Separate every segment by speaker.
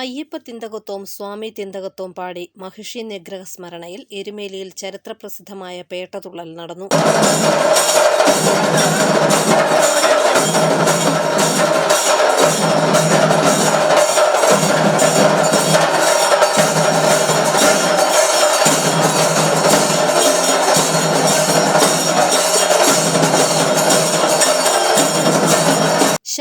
Speaker 1: അയ്യപ്പ തിന്തകത്വവും സ്വാമി തിന്തകത്വവും പാടി മഹിഷി നിഗ്രഹ സ്മരണയിൽ എരുമേലിയിൽ ചരിത്രപ്രസിദ്ധമായ പേട്ടതുള്ളൽ നടന്നു.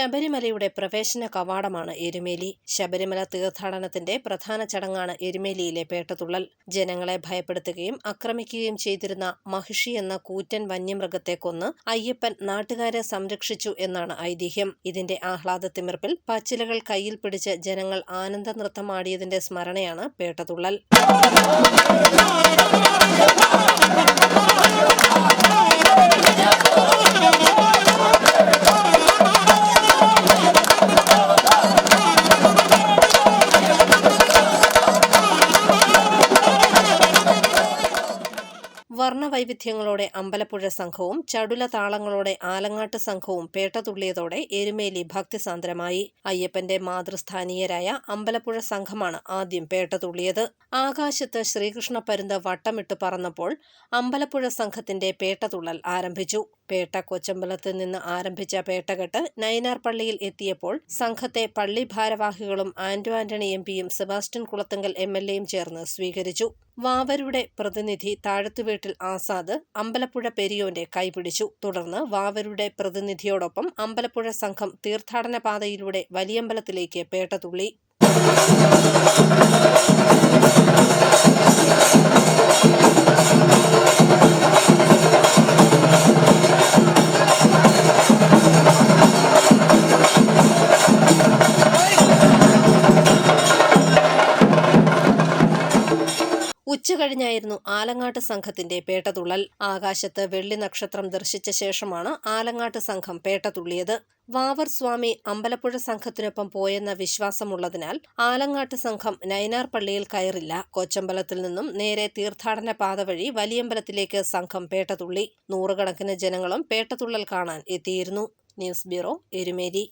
Speaker 1: ശബരിമലയുടെ പ്രവേശന കവാടമാണ് എരുമേലി. ശബരിമല തീർത്ഥാടനത്തിന്റെ പ്രധാന ചടങ്ങാണ് എരുമേലിയിലെ പേട്ടതുള്ളൽ. ജനങ്ങളെ ഭയപ്പെടുത്തുകയും ആക്രമിക്കുകയും ചെയ്തിരുന്ന മഹിഷി എന്ന കൂറ്റൻ വന്യമൃഗത്തെ കൊന്ന് അയ്യപ്പൻ നാട്ടുകാരെ സംരക്ഷിച്ചു എന്നാണ് ഐതിഹ്യം. ഇതിന്റെ ആഹ്ലാദ തിമിർപ്പിൽ പച്ചിലകൾ കയ്യിൽ പിടിച്ച് ജനങ്ങൾ ആനന്ദ നൃത്തമാടിയതിന്റെ സ്മരണയാണ് പേട്ടതുള്ളൽ. വർണവൈവിധ്യങ്ങളോടെ അമ്പലപ്പുഴ സംഘവും ചടുല താളങ്ങളോടെ ആലങ്ങാട്ട് സംഘവും പേട്ടതുള്ളിയതോടെ എരുമേലി ഭക്തിസാന്ദ്രമായി. അയ്യപ്പന്റെ മാതൃസ്ഥാനീയരായ അമ്പലപ്പുഴ സംഘമാണ് ആദ്യം പേട്ടതുള്ളിയത് ആകാശത്ത് ശ്രീകൃഷ്ണ പരുന്ത് വട്ടമിട്ട് പറന്നപ്പോൾ അമ്പലപ്പുഴ സംഘത്തിന്റെ പേട്ടതുള്ളൽ ആരംഭിച്ചു. പേട്ട കൊച്ചമ്പലത്ത് നിന്ന് ആരംഭിച്ച പേട്ടകെട്ട് നൈനാർ പള്ളിയിൽ എത്തിയപ്പോൾ സംഘത്തെ പള്ളി ഭാരവാഹികളും ആന്റോ ആന്റണി എം പിയും സെബാസ്റ്റ്യൻ കുളത്തുങ്കൽ എം എൽ എയും ചേർന്ന് സ്വീകരിച്ചു. വാവരുടെ പ്രതിനിധി താഴത്തുവീട്ടിൽ ആസാദ് അമ്പലപ്പുഴ പെരിയോന്റെ കൈപിടിച്ചു തുടർന്ന് വാവരുടെ പ്രതിനിധിയോടൊപ്പം അമ്പലപ്പുഴ സംഘം തീർത്ഥാടന പാതയിലൂടെ വലിയമ്പലത്തിലേക്ക് പേട്ടതുള്ളി ഉച്ചകഴിഞ്ഞായിരുന്നു ആലങ്ങാട്ട് സംഘത്തിന്റെ പേട്ടതുള്ളൽ. ആകാശത്ത് വെള്ളി നക്ഷത്രം ദർശിച്ച ശേഷമാണ് ആലങ്ങാട്ട് സംഘം പേട്ടതുള്ളിയത്. വാവർ സ്വാമി അമ്പലപ്പുഴ സംഘത്തിനൊപ്പം പോയെന്ന വിശ്വാസമുള്ളതിനാൽ ആലങ്ങാട്ട് സംഘം നൈനാർ പള്ളിയിൽ കയറില്ല. കൊച്ചമ്പലത്തിൽ നിന്നും നേരെ തീർത്ഥാടന പാത വഴി വലിയമ്പലത്തിലേക്ക് സംഘം പേട്ടതുള്ളി. നൂറുകണക്കിന് ജനങ്ങളും പേട്ടതുള്ളൽ കാണാൻ എത്തിയിരുന്നു. News bureau Erumeli.